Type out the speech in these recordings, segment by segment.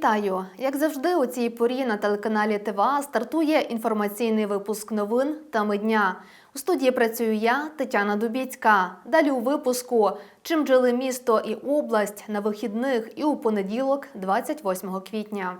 Вітаю! Як завжди, у цій порі на телеканалі ТВА стартує інформаційний випуск новин теми дня. У студії працюю я, Тетяна Дубіцька. Далі у випуску чим жили місто і область на вихідних і у понеділок, 28 квітня.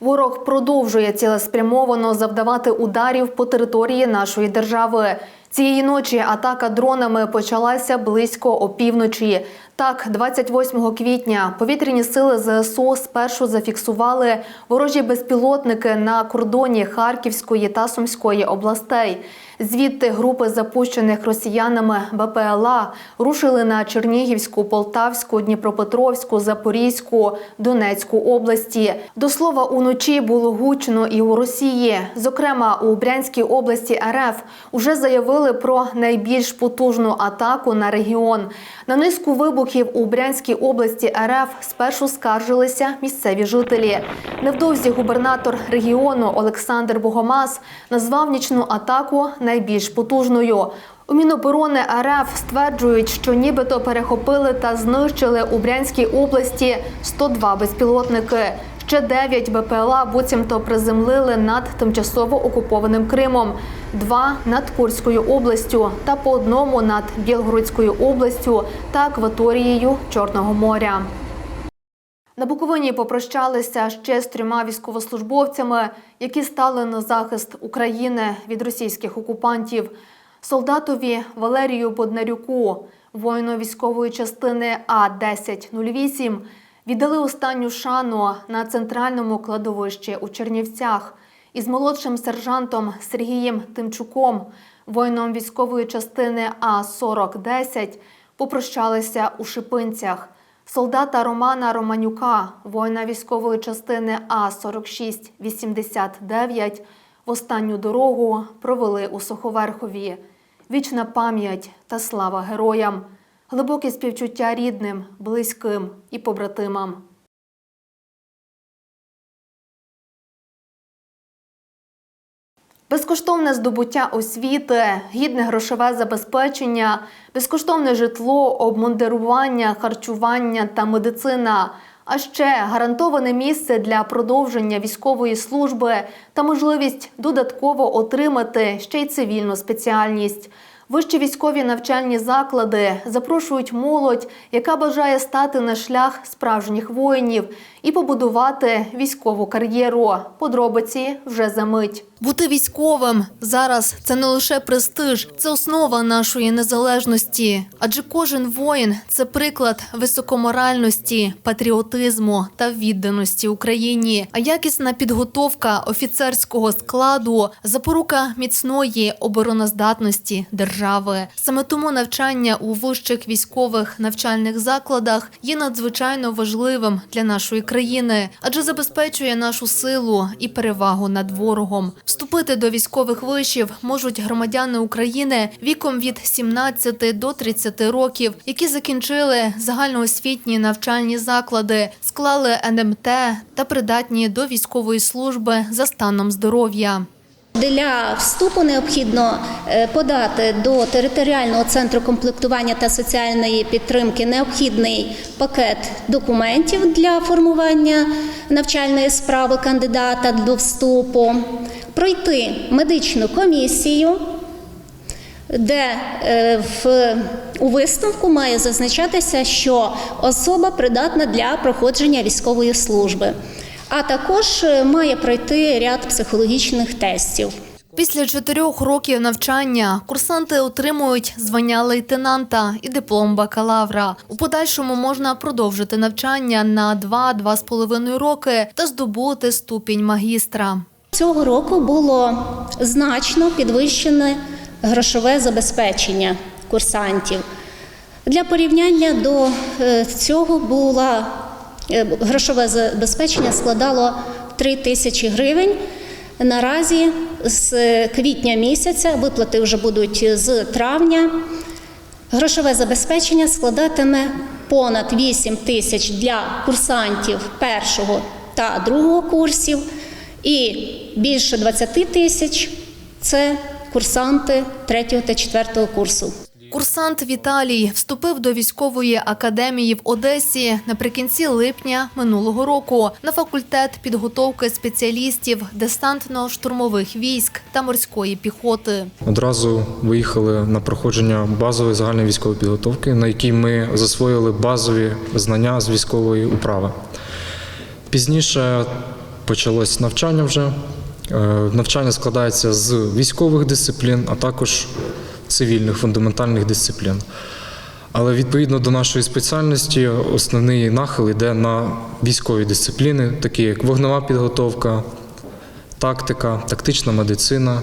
Ворог продовжує цілеспрямовано завдавати ударів по території нашої держави. Цієї ночі атака дронами почалася близько опівночі. Так, 28 квітня повітряні сили ЗСУ спершу зафіксували ворожі безпілотники на кордоні Харківської та Сумської областей. Звідти групи запущених росіянами БПЛА рушили на Чернігівську, Полтавську, Дніпропетровську, Запорізьку, Донецьку області. До слова, уночі було гучно і у Росії. Зокрема, у Брянській області РФ уже заявили про найбільш потужну атаку на регіон. На низку вибухів у Брянській області РФ спершу скаржилися місцеві жителі. Невдовзі губернатор регіону Олександр Богомаз назвав нічну атаку найбільш потужною. У Міноборони РФ стверджують, що нібито перехопили та знищили у Брянській області 102 безпілотники. Ще 9 БПЛА буцімто приземлили над тимчасово окупованим Кримом, два над Курською областю та по одному над Білгородською областю та акваторією Чорного моря. На Буковині попрощалися ще з трьома військовослужбовцями, які стали на захист України від російських окупантів. Солдатові Валерію Боднарюку, воїну військової частини А-1008, віддали останню шану на центральному кладовищі у Чернівцях із молодшим сержантом Сергієм Тимчуком, воїном військової частини А-4010, попрощалися у Шипинцях. Солдата Романа Романюка, воїна військової частини А-4689, в останню дорогу провели у Суховерхові. Вічна пам'ять та слава героям, глибоке співчуття рідним, близьким і побратимам. Безкоштовне здобуття освіти, гідне грошове забезпечення, безкоштовне житло, обмундирування, харчування та медицина. А ще гарантоване місце для продовження військової служби та можливість додатково отримати ще й цивільну спеціальність. Вищі військові навчальні заклади запрошують молодь, яка бажає стати на шлях справжніх воїнів і побудувати військову кар'єру. Подробиці вже за мить. Бути військовим зараз це не лише престиж, це основа нашої незалежності. Адже кожен воїн це приклад високоморальності, патріотизму та відданості Україні. А якісна підготовка офіцерського складу запорука міцної обороноздатності держави. Саме тому навчання у вищих військових навчальних закладах є надзвичайно важливим для нашої країни, адже забезпечує нашу силу і перевагу над ворогом. Вступити до військових вишів можуть громадяни України віком від 17 до 30 років, які закінчили загальноосвітні навчальні заклади, склали НМТ та придатні до військової служби за станом здоров'я. Для вступу необхідно е, подати до територіального центру комплектування та соціальної підтримки необхідний пакет документів для формування навчальної справи кандидата до вступу, пройти медичну комісію, де е, в, у висновку має зазначатися, що особа придатна для проходження військової служби а також е, має пройти ряд психологічних тестів. Після чотирьох років навчання курсанти отримують звання лейтенанта і диплом бакалавра. У подальшому можна продовжити навчання на 2-2,5 роки та здобути ступінь магістра. Цього року було значно підвищене грошове забезпечення курсантів. Для порівняння до е, цього була грошове забезпечення складало 3 тисячі гривень. Наразі з квітня місяця виплати вже будуть з травня. Грошове забезпечення складатиме понад 8 тисяч для курсантів першого та другого курсів, і більше 20 тисяч це курсанти третього та четвертого курсу. Курсант Віталій вступив до військової академії в Одесі наприкінці липня минулого року на факультет підготовки спеціалістів десантно-штурмових військ та морської піхоти. Одразу виїхали на проходження базової загальної військової підготовки, на якій ми засвоїли базові знання з військової управи. Пізніше почалось навчання вже. Е, Навчання складається з військових дисциплін, а також цивільних фундаментальних дисциплін. Але відповідно до нашої спеціальності основний нахил йде на військові дисципліни, такі як вогнева підготовка, тактика, тактична медицина,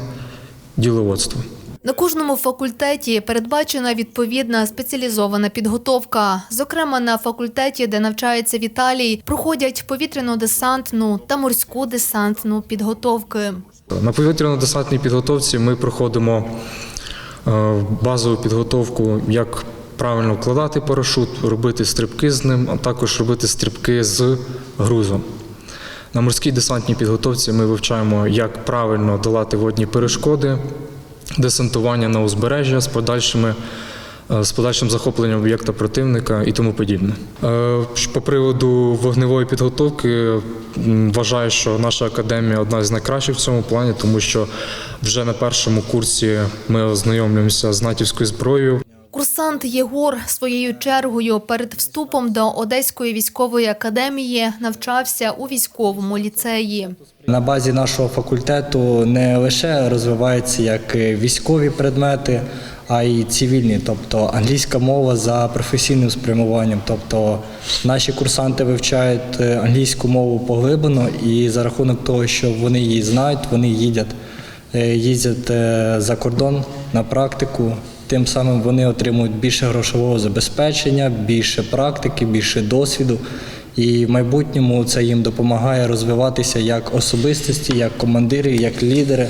діловодство. На кожному факультеті передбачена відповідна спеціалізована підготовка. Зокрема, на факультеті, де навчається Віталій, проходять повітряно-десантну та морську десантну підготовки. На повітряно-десантній підготовці ми проходимо базову підготовку, як правильно вкладати парашут, робити стрибки з ним, а також робити стрибки з грузом. На морській десантній підготовці ми вивчаємо, як правильно долати водні перешкоди, десантування на узбережжя з подальшими. Е, З подальшим захопленням об'єкта противника і тому подібне. Е, По приводу вогневої підготовки вважаю, що наша академія одна з найкращих в цьому плані, тому що вже на першому курсі ми ознайомлюємося з натівською зброєю. Курсант Єгор своєю чергою перед вступом до Одеської військової академії навчався у військовому ліцеї. На базі нашого факультету не лише розвиваються як військові предмети, а й цивільні, тобто англійська мова за професійним спрямуванням. Тобто наші курсанти вивчають е, англійську мову поглиблено, і за рахунок того, що вони її знають, вони їдять, е, їздять е, за кордон на практику. Тим самим вони отримують більше грошового забезпечення, більше практики, більше досвіду. І в майбутньому це їм допомагає розвиватися як особистості, як командири, як лідери,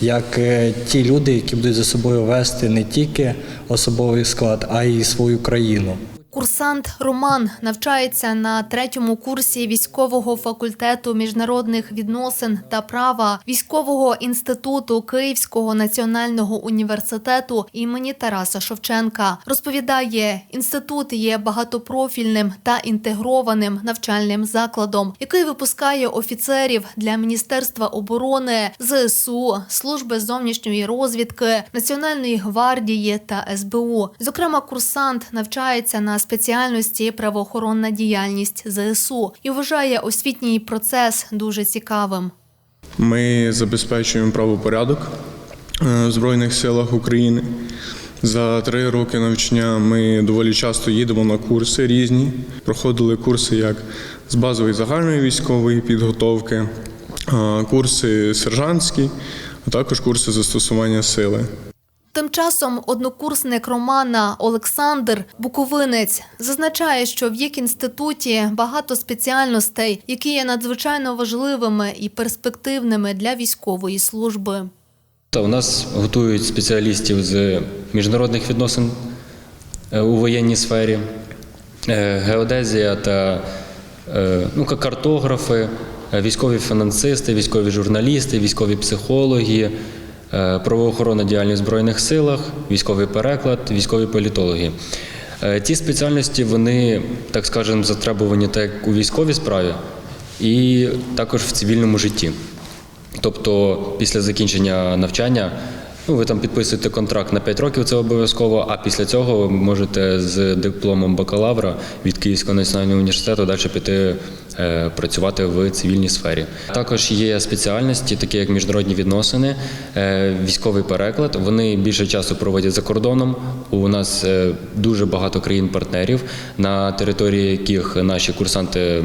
як е, ті люди, які будуть за собою вести не тільки особовий склад, а й свою країну. Курсант Роман навчається на третьому курсі військового факультету міжнародних відносин та права військового інституту Київського національного університету імені Тараса Шевченка. Розповідає, інститут є багатопрофільним та інтегрованим навчальним закладом, який випускає офіцерів для Міністерства оборони, ЗСУ, служби зовнішньої розвідки, Національної гвардії та СБУ. Зокрема, курсант навчається на спеціальності правоохоронна діяльність ЗСУ і вважає освітній процес дуже цікавим. Ми забезпечуємо правопорядок е, в Збройних силах України. За три роки навчання ми доволі часто їдемо на курси різні. Проходили курси як з базової загальної військової підготовки, е, курси сержантські, а також курси застосування сили. Тим часом однокурсник Романа Олександр Буковинець зазначає, що в їх інституті багато спеціальностей, які є надзвичайно важливими і перспективними для військової служби. Та у нас готують спеціалістів з міжнародних відносин е, у воєнній сфері, е, геодезія та е, ну, картографи, військові фінансисти, військові журналісти, військові психологи, правоохоронна діяльність в Збройних силах, військовий переклад, військові політологи. Ті Ці спеціальності вони, так скажемо, затребувані так у військовій справі і також в цивільному житті. Тобто після закінчення навчання ну, ви там підписуєте контракт на 5 років, це обов'язково, а після цього ви можете з дипломом бакалавра від Київського національного університету далі піти е, працювати в цивільній сфері. Також є спеціальності, такі як міжнародні відносини, е, військовий переклад. Вони більше часу проводять за кордоном. У нас е, дуже багато країн-партнерів, на території яких наші курсанти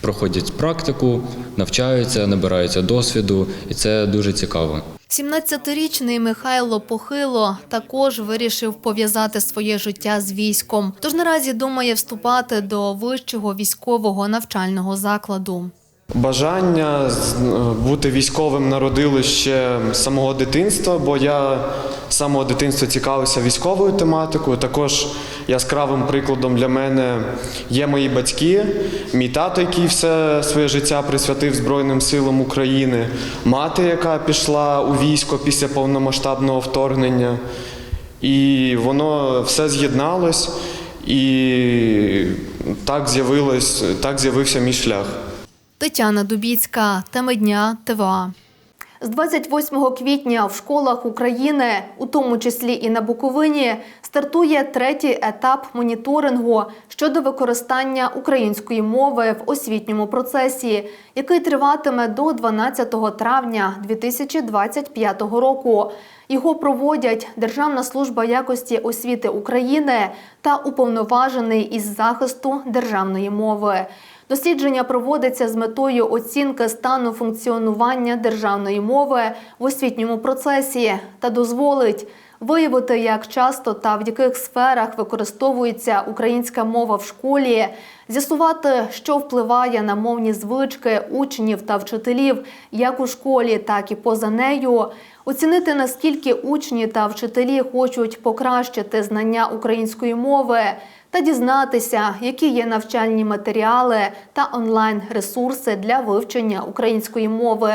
проходять практику, навчаються, набираються досвіду, і це дуже цікаво. 17-річний Михайло Похило також вирішив пов'язати своє життя з військом. Тож наразі думає вступати до вищого військового навчального закладу. Бажання бути військовим народили ще з самого дитинства, бо я з самого дитинства цікавився військовою тематикою. Також яскравим прикладом для мене є мої батьки, мій тато, який все своє життя присвятив Збройним силам України, мати, яка пішла у військо після повномасштабного вторгнення. І воно все з'єдналось, і так так з'явився мій шлях. Тетяна Дубіцька, теми дня ТВА. З 28 квітня в школах України, у тому числі і на Буковині, стартує третій етап моніторингу щодо використання української мови в освітньому процесі, який триватиме до 12 травня 2025 року. Його проводять Державна служба якості освіти України та уповноважений із захисту державної мови. Дослідження проводиться з метою оцінки стану функціонування державної мови в освітньому процесі та дозволить виявити, як часто та в яких сферах використовується українська мова в школі, з'ясувати, що впливає на мовні звички учнів та вчителів як у школі, так і поза нею, оцінити наскільки учні та вчителі хочуть покращити знання української мови та дізнатися, які є навчальні матеріали та онлайн-ресурси для вивчення української мови.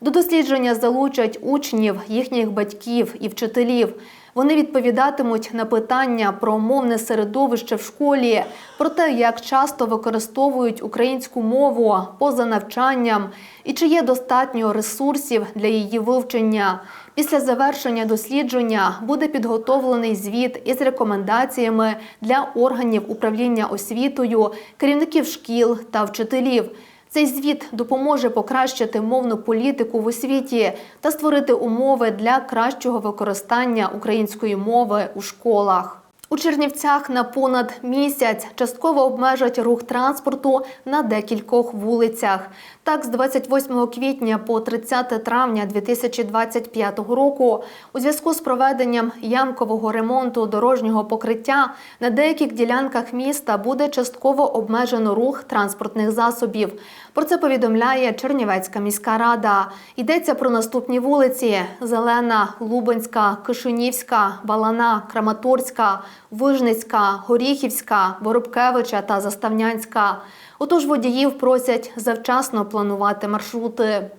До дослідження залучать учнів, їхніх батьків і вчителів. Вони відповідатимуть на питання про мовне середовище в школі, про те, як часто використовують українську мову поза навчанням і чи є достатньо ресурсів для її вивчення. Після завершення дослідження буде підготовлений звіт із рекомендаціями для органів управління освітою, керівників шкіл та вчителів. Цей звіт допоможе покращити мовну політику в освіті та створити умови для кращого використання української мови у школах. У Чернівцях на понад місяць частково обмежать рух транспорту на декількох вулицях. Так, з 28 квітня по 30 травня 2025 року у зв'язку з проведенням ямкового ремонту дорожнього покриття на деяких ділянках міста буде частково обмежено рух транспортних засобів. Про це повідомляє Чернівецька міська рада. Йдеться про наступні вулиці: Зелена, Лубенська, Кишинівська, Балана, Краматорська, Вижницька, Горіхівська, Воробкевича та Заставнянська. Отож водіїв просять завчасно планувати маршрути.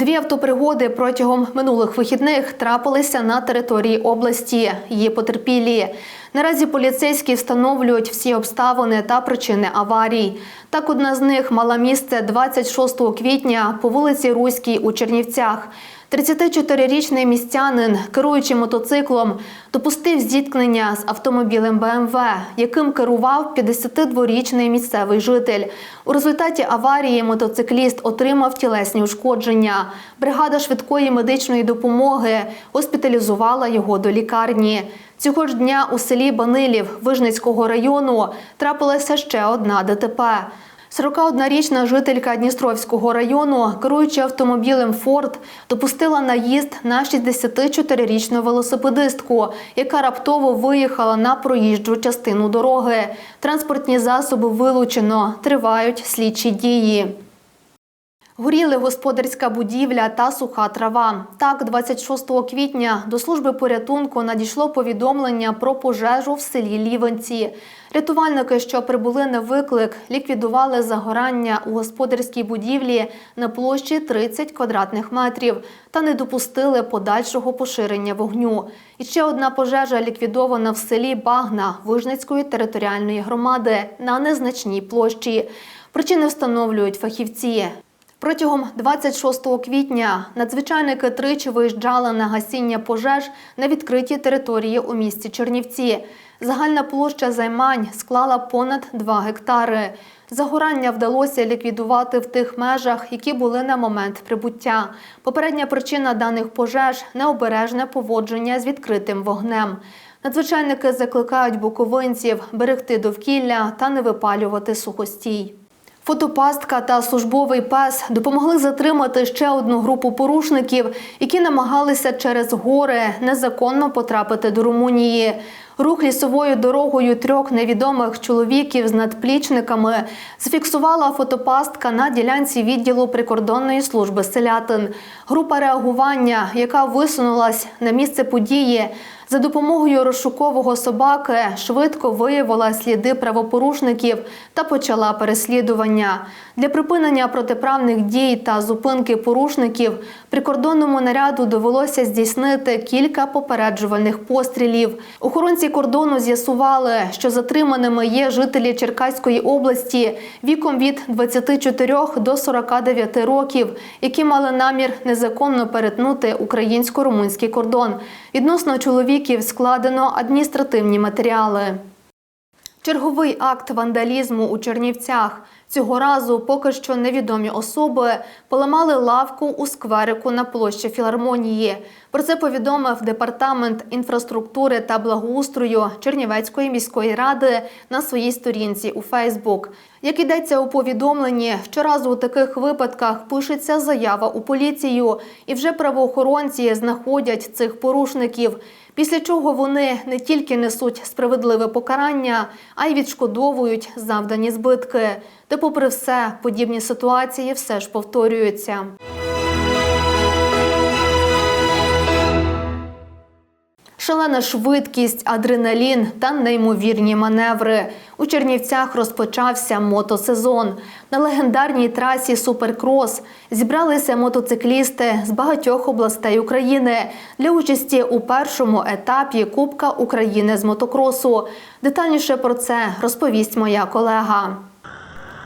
Дві автопригоди протягом минулих вихідних трапилися на території області. Є потерпілі. Наразі поліцейські встановлюють всі обставини та причини аварій. Так, одна з них мала місце 26 квітня по вулиці Руській у Чернівцях. 34-річний містянин, керуючи мотоциклом, допустив зіткнення з автомобілем БМВ, яким керував 52-річний місцевий житель. У результаті аварії мотоцикліст отримав тілесні ушкодження. Бригада швидкої медичної допомоги госпіталізувала його до лікарні. Цього ж дня у селі Банилів Вижницького району трапилася ще одна ДТП. 41-річна жителька Дністровського району, керуючи автомобілем Форд, допустила наїзд на 64-річну велосипедистку, яка раптово виїхала на проїжджу частину дороги. Транспортні засоби вилучено, тривають слідчі дії. Горіли господарська будівля та суха трава. Так, 26 квітня до служби порятунку надійшло повідомлення про пожежу в селі Лівенці. Рятувальники, що прибули на виклик, ліквідували загорання у господарській будівлі на площі 30 квадратних метрів та не допустили подальшого поширення вогню. І ще одна пожежа ліквідована в селі Багна Вижницької територіальної громади на незначній площі. Причини встановлюють фахівці. Протягом 26 квітня надзвичайники тричі виїжджали на гасіння пожеж на відкритій території у місті Чернівці. Загальна площа займань склала понад 2 гектари. Загорання вдалося ліквідувати в тих межах, які були на момент прибуття. Попередня причина даних пожеж необережне поводження з відкритим вогнем. Надзвичайники закликають буковинців берегти довкілля та не випалювати сухостій. Фотопастка та службовий пес допомогли затримати ще одну групу порушників, які намагалися через гори незаконно потрапити до Румунії. Рух лісовою дорогою трьох невідомих чоловіків з надплічниками зафіксувала фотопастка на ділянці відділу прикордонної служби селятин. Група реагування, яка висунулась на місце події, За допомогою розшукового собаки швидко виявила сліди правопорушників та почала переслідування. Для припинення протиправних дій та зупинки порушників прикордонному наряду довелося здійснити кілька попереджувальних пострілів. Охоронці кордону з'ясували, що затриманими є жителі Черкаської області віком від 24 до 49 років, які мали намір незаконно перетнути українсько-румунський кордон. Відносно чоловіків складено адміністративні матеріали. Черговий акт вандалізму у Чернівцях. Цього разу поки що невідомі особи поламали лавку у скверику на площі філармонії. Про це повідомив департамент інфраструктури та благоустрою Чернівецької міської ради на своїй сторінці у Фейсбук. Як йдеться у повідомленні, щоразу у таких випадках пишеться заява у поліцію, і вже правоохоронці знаходять цих порушників. Після чого вони не тільки несуть справедливе покарання, а й відшкодовують завдані збитки. Та, попри все, подібні ситуації все ж повторюються. Шалена швидкість, адреналін та неймовірні маневри. У Чернівцях розпочався мотосезон. На легендарній трасі Суперкрос зібралися мотоциклісти з багатьох областей України для участі у першому етапі Кубка України з мотокросу. Детальніше про це розповість моя колега.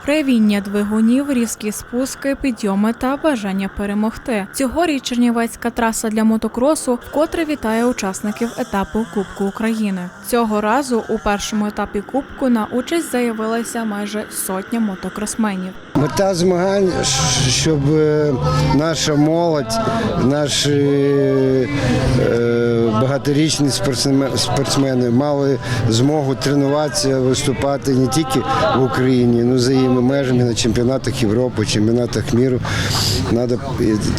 Ревіння двигунів, різкі спуски, підйоми та бажання перемогти. Цьогоріч Чернівецька траса для мотокросу вкотре вітає учасників етапу Кубку України. Цього разу у першому етапі Кубку на участь заявилася майже сотня мотокросменів. Мета змагань, щоб е, наша молодь, наші е, багаторічні спортсмени мали змогу тренуватися, виступати не тільки в Україні, ну за її межами на чемпіонатах Європи, чемпіонатах міру.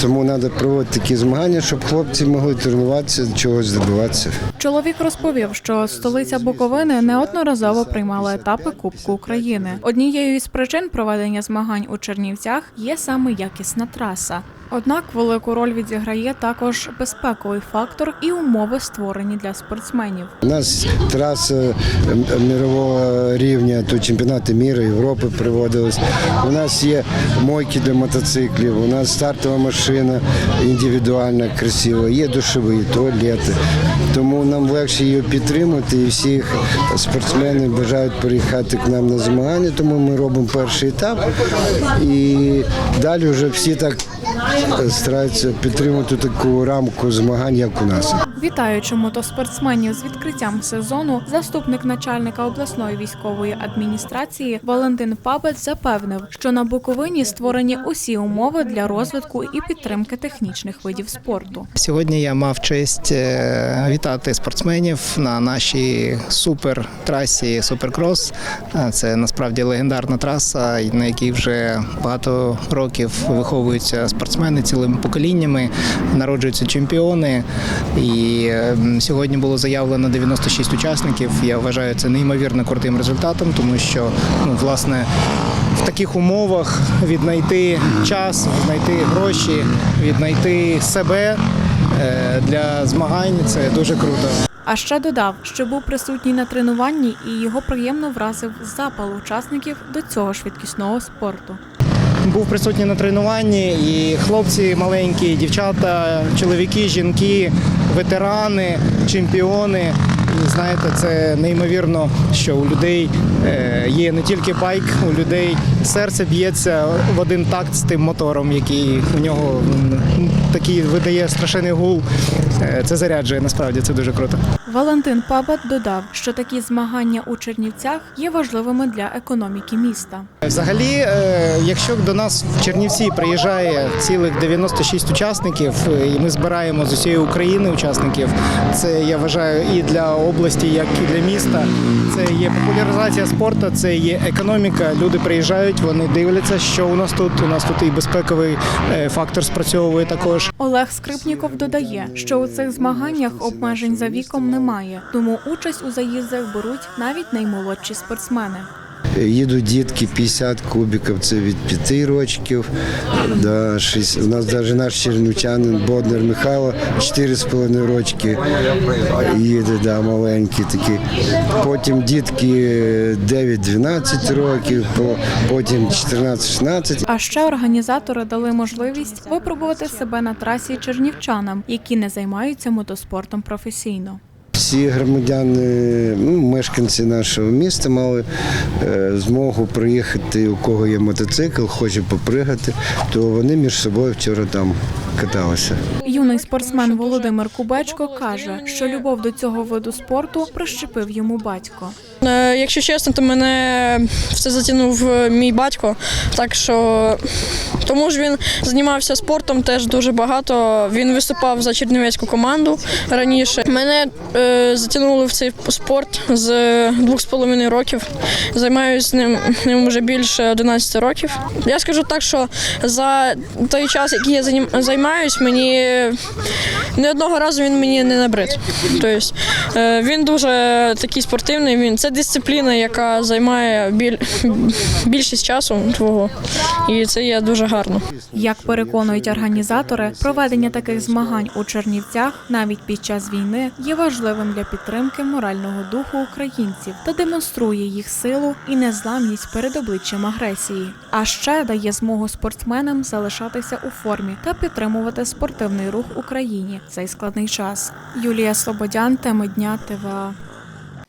Тому треба проводити такі змагання, щоб хлопці могли тренуватися, чогось добиватися. Чоловік розповів, що столиця Буковини неодноразово приймала етапи Кубку України. Однією із причин проведення змагань у Чернівцях є саме якісна траса. Однак велику роль відіграє також безпековий фактор і умови створені для спортсменів. У нас траса мірового рівня, то чемпіонати міру, Європи проводились. У нас є мойки для мотоциклів, у нас стартова машина індивідуальна, красива, є душові, туалети. Тому нам легше її підтримати і всіх спортсменів бажають приїхати к нам на змагання, тому ми робимо перший етап. І далі вже всі так стараються підтримати таку рамку змагань, як у нас. Вітаючи мотоспортсменів з відкриттям сезону, заступник начальника обласної військової адміністрації Валентин Пабець запевнив, що на Буковині створені усі умови для розвитку і підтримки технічних видів спорту. Сьогодні я мав честь е, вітати спортсменів на нашій супер трасі Суперкрос. Е, Це насправді легендарна траса, на якій вже багато років виховуються спортсмени цілими поколіннями, народжуються чемпіони. І е, сьогодні було заявлено 96 учасників. Я вважаю це неймовірно крутим результатом, тому що ну, власне в таких умовах віднайти час, віднайти гроші, віднайти себе е, для змагань це дуже круто. А ще додав, що був присутній на тренуванні і його приємно вразив запал учасників до цього швидкісного спорту. Був присутній на тренуванні, і хлопці маленькі, дівчата, чоловіки, жінки, ветерани, чемпіони. І знаєте, це неймовірно, що у людей е, є не тільки байк, у людей серце б'ється в один такт з тим мотором, який у нього такий видає страшенний гул. Е, Це заряджує насправді, це дуже круто. Валентин Пабат додав, що такі змагання у Чернівцях є важливими для економіки міста. Взагалі, е, якщо до нас в Чернівці приїжджає цілих 96 учасників, е, і ми збираємо з усієї України учасників, це я вважаю і для області, як і для міста. Це є популяризація спорту, це є економіка. Люди приїжджають, вони дивляться, що у нас тут. У нас тут і безпековий е, фактор спрацьовує також. Олег Скрипніков додає, що у цих змаганнях обмежень за віком немає, тому участь у заїздах беруть навіть наймолодші спортсмени. Їдуть дітки 50 кубиків, це від 5 рочків. До 6. У нас навіть наш чернівчанин Боднер Михайло 4,5 рочки їде, да, маленькі такі. Потім дітки 9-12 років, потім 14-16. А ще організатори дали можливість випробувати себе на трасі чернівчанам, які не займаються мотоспортом професійно. Всі громадяни, ну, мешканці нашого міста мали е, змогу приїхати, у кого є мотоцикл, хоче попригати, то вони між собою вчора там каталися. Юний спортсмен Володимир Кубечко каже, що любов до цього виду спорту прищепив йому батько. Е, Якщо чесно, то мене все затягнув е, мій батько. Так що тому ж він займався спортом теж дуже багато. Він виступав за чернівецьку команду раніше. Мене е, затягнули в цей спорт з двох з половиною років. Займаюся ним, ним вже більше 11 років. Я скажу так, що за той час, який я занім- займаюсь, мені ні одного разу він мені не набрид. Тобто е, він дуже такий спортивний. Він це дисципліна, яка займає біль, більшість часу твого, і це є дуже гарно. Як переконують організатори, проведення таких змагань у Чернівцях навіть під час війни є важливим для підтримки морального духу українців та демонструє їх силу і незламність перед обличчям агресії. А ще дає змогу спортсменам залишатися у формі та підтримувати спортивний рух в Україні в цей складний час. Юлія Слободян, теми дня ТВА.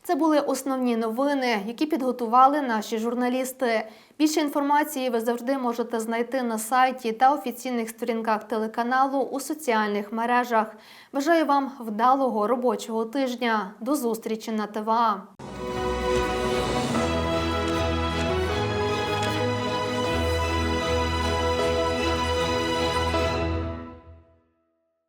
Це були основні новини, які підготували наші журналісти. Більше інформації ви завжди можете знайти на сайті та офіційних сторінках телеканалу у соціальних мережах. Бажаю вам вдалого робочого тижня. До зустрічі на ТВА.